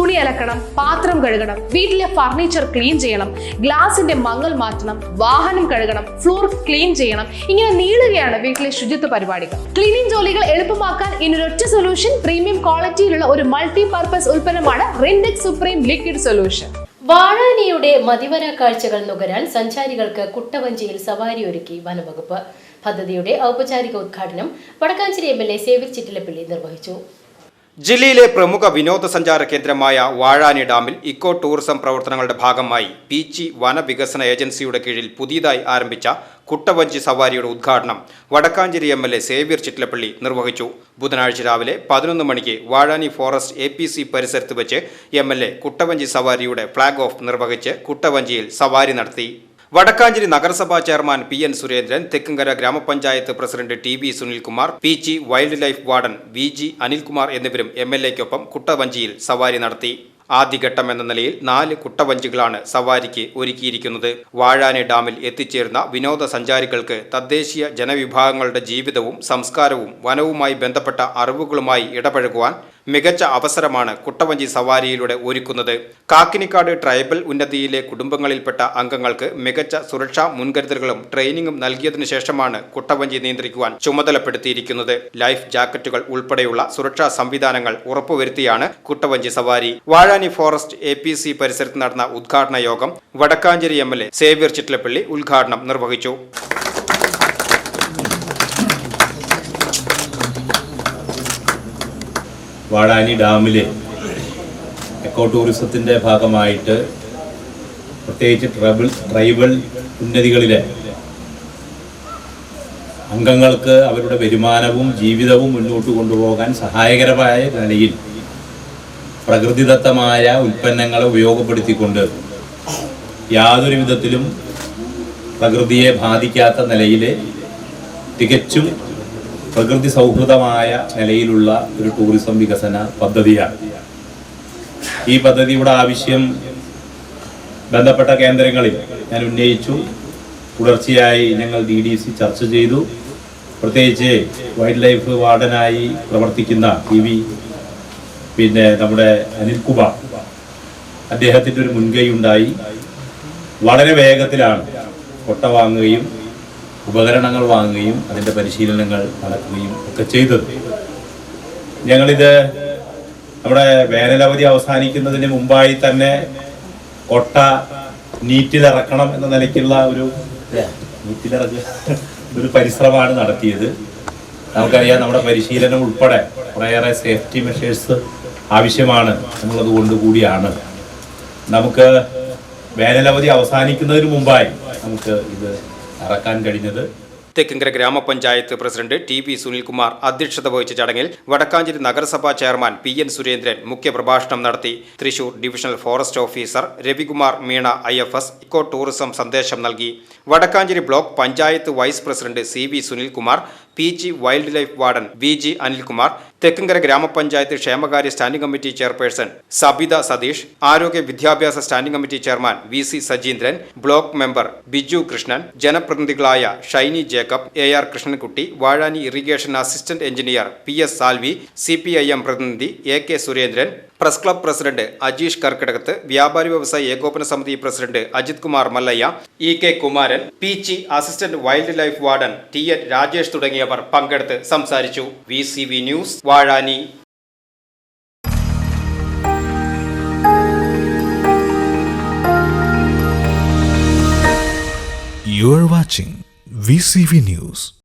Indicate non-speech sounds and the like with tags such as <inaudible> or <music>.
തുണി അലക്കണം പാത്രം കഴുകണം വീട്ടിലെ ഫർണിച്ചർ ക്ലീൻ ചെയ്യണം ഗ്ലാസിന്റെ മങ്ങൽ മാറ്റണം വാഹനം കഴുകണം ഫ്ലോർ ക്ലീൻ ചെയ്യണം. ഇങ്ങനെ നീളുകയാണ് വീട്ടിലെ ശുചിത്വ പരിപാടികൾ. ക്ലീനിങ് ജോലികൾ എളുപ്പമാക്കാൻ ഇനൊരൊറ്റ സൊല്യൂഷൻ പ്രീമിയം ക്വാളിറ്റിയിലുള്ള ഒരു മൾട്ടി പർപ്പസ് ഉൽപ്പന്നമാണ് റിൻഡെക്സ് സുപ്രീം ലിക്വിഡ് സൊല്യൂഷൻ വാഴാനിയുടെ മതിവര കാഴ്ചകൾ നുകരാൻ സഞ്ചാരികൾക്ക് കുട്ടവഞ്ചിയിൽ സവാരി ഒരുക്കി വനവകുപ്പ്. പദ്ധതിയുടെ ഔപചാരിക ഉദ്ഘാടനം Vadakkanchery M L A Xavier Chittilappilly നിർവഹിച്ചു. ജില്ലയിലെ പ്രമുഖ വിനോദസഞ്ചാര കേന്ദ്രമായ വാഴാനി ഡാമിൽ ഇക്കോ ടൂറിസം പ്രവർത്തനങ്ങളുടെ ഭാഗമായി പീച്ചി വനവികസന ഏജൻസിയുടെ കീഴിൽ പുതിയതായി ആരംഭിച്ച കുട്ടവഞ്ചി സവാരിയുടെ ഉദ്ഘാടനം Vadakkanchery M L A Xavier Chittilappally നിർവഹിച്ചു. ബുധനാഴ്ച രാവിലെ പതിനൊന്ന് മണിക്ക് Vazhani forest A P C പരിസരത്ത് വെച്ച് എം എൽ എ കുട്ടവഞ്ചി സവാരിയുടെ ഫ്ളാഗ് ഓഫ് നിർവഹിച്ച് കുട്ടവഞ്ചിയിൽ സവാരി നടത്തി. വടക്കാഞ്ചേരി നഗരസഭാ chairman P N Surendran Thekkumkara ഗ്രാമപഞ്ചായത്ത് president T V Sunilkumar P G wildlife warden V G Anilkumar എന്നിവരും എം എൽ എക്കൊപ്പം കുട്ടവഞ്ചിയിൽ സവാരി നടത്തി. ആദ്യഘട്ടം എന്ന നിലയിൽ നാല് കുട്ടവഞ്ചികളാണ് സവാരിക്ക് ഒരുക്കിയിരിക്കുന്നത്. വാഴാനെ ഡാമിൽ എത്തിച്ചേർന്ന വിനോദസഞ്ചാരികൾക്ക് തദ്ദേശീയ ജനവിഭാഗങ്ങളുടെ ജീവിതവും സംസ്കാരവും വനവുമായി ബന്ധപ്പെട്ട അറിവുകളുമായി ഇടപഴകുവാൻ മികച്ച അവസരമാണ് കുട്ടവഞ്ചി സവാരിയിലൂടെ ഒരുക്കുന്നത്. കാക്കിനിക്കാട് ട്രൈബൽ ഉന്നതിയിലെ കുടുംബങ്ങളിൽപ്പെട്ട അംഗങ്ങൾക്ക് മികച്ച സുരക്ഷാ മുൻകരുതലുകളും ട്രെയിനിങ്ങും നൽകിയതിനു ശേഷമാണ് കുട്ടവഞ്ചി നിയന്ത്രിക്കുവാൻ ചുമതലപ്പെടുത്തിയിരിക്കുന്നത്. ലൈഫ് ജാക്കറ്റുകൾ ഉൾപ്പെടെയുള്ള സുരക്ഷാ സംവിധാനങ്ങൾ ഉറപ്പുവരുത്തിയാണ് കുട്ടവഞ്ചി സവാരി. Vazhani forest A P C പരിസരത്ത് നടന്ന ഉദ്ഘാടന യോഗം Vadakkanchery M L A Xavier Chittilappilly ഉദ്ഘാടനം നിർവഹിച്ചു. വാഴാനി ഡാമിലെ എക്കോ ടൂറിസത്തിന്റെ ഭാഗമായിട്ട് പ്രത്യേകിച്ച് ട്രൈബൽ ട്രൈബൽ ഉന്നതികളിലെ അംഗങ്ങൾക്ക് അവരുടെ വരുമാനവും ജീവിതവും മുന്നോട്ട് കൊണ്ടുപോകാൻ സഹായകരമായ നിലയിൽ പ്രകൃതിദത്തമായ ഉൽപ്പന്നങ്ങളെ ഉപയോഗപ്പെടുത്തിക്കൊണ്ട് യാതൊരു വിധത്തിലും പ്രകൃതിയെ ബാധിക്കാത്ത നിലയിൽ തികച്ചും പ്രകൃതി സൗഹൃദമായ നിലയിലുള്ള ഒരു ടൂറിസം വികസന പദ്ധതിയാണ്. ഈ പദ്ധതിയുടെ ആവശ്യം ബന്ധപ്പെട്ട കേന്ദ്രങ്ങളിൽ ഞാൻ ഉന്നയിച്ചു. തുടർച്ചയായി ഞങ്ങൾ ഡി ഡി സി ചർച്ച ചെയ്തു. പ്രത്യേകിച്ച് വൈൽഡ് ലൈഫ് വാർഡനായി പ്രവർത്തിക്കുന്ന ടി വി പിന്നെ നമ്മുടെ അനിൽകുമാർ അദ്ദേഹത്തിന്റെ ഒരു മുൻകൈ ഉണ്ടായി. വളരെ വേഗത്തിലാണ് കൊട്ട വാങ്ങുകയും ഉപകരണങ്ങൾ വാങ്ങുകയും അതിന്റെ പരിശീലനങ്ങൾ നടക്കുകയും ഒക്കെ ചെയ്തത്. ഞങ്ങളിത് നമ്മുടെ വേനലവധി അവസാനിക്കുന്നതിന് മുമ്പായി തന്നെ കൊട്ട നീറ്റിലിറക്കണം എന്ന നിലയ്ക്കുള്ള ഒരു നീറ്റിലിറക്കുക <laughs> ഒരു പരിശ്രമമാണ് നടത്തിയത്. നമുക്കറിയാം നമ്മുടെ പരിശീലനം ഉൾപ്പെടെ കുറേയേറെ സേഫ്റ്റി മെഷേഴ്സ് ആവശ്യമാണ് എന്നുള്ളത് കൊണ്ട് കൂടിയാണ്. നമുക്ക് വേനലവധി അവസാനിക്കുന്നതിന് മുമ്പായി നമുക്ക് ഇത് ഇറക്കാൻ കഴിഞ്ഞത്? തെക്കിങ്കര ഗ്രാമപഞ്ചായത്ത് പ്രസിഡന്റ് ടി പി സുനിൽകുമാർ അധ്യക്ഷത വഹിച്ച ചടങ്ങിൽ വടക്കാഞ്ചേരി നഗരസഭാ ചെയർമാൻ പി എൻ സുരേന്ദ്രൻ മുഖ്യപ്രഭാഷണം നടത്തി. Thrissur divisional forest officer Ravikumar Meena I F S eco tourism സന്ദേശം നൽകി. Vadakkanchery block panchayat vice president C V Sunilkumar P G wildlife warden V G Anilkumar Thekkumkara ഗ്രാമപഞ്ചായത്ത് ക്ഷേമകാര്യ standing committee chairperson Sabitha Satheesh ആരോഗ്യ വിദ്യാഭ്യാസ standing committee chairman V C Sajeendran block member Biju Krishnan ജനപ്രതിനിധികളായ Shiny Jacob A R Krishnankutty Vazhani irrigation assistant engineer P S Salvi C പ്രതിനിധി A K Surendran press club president Ajeesh Karkidakathu വ്യാപാരി വ്യവസായ ഏകോപന സമിതി president Ajith Kumar Mallayya E K Kumaran P ചി assistant wildlife warden T N Rajesh തുടങ്ങിയവർ പങ്കെടുത്ത് സംസാരിച്ചു V C V news Vazhani You are watching VCV News.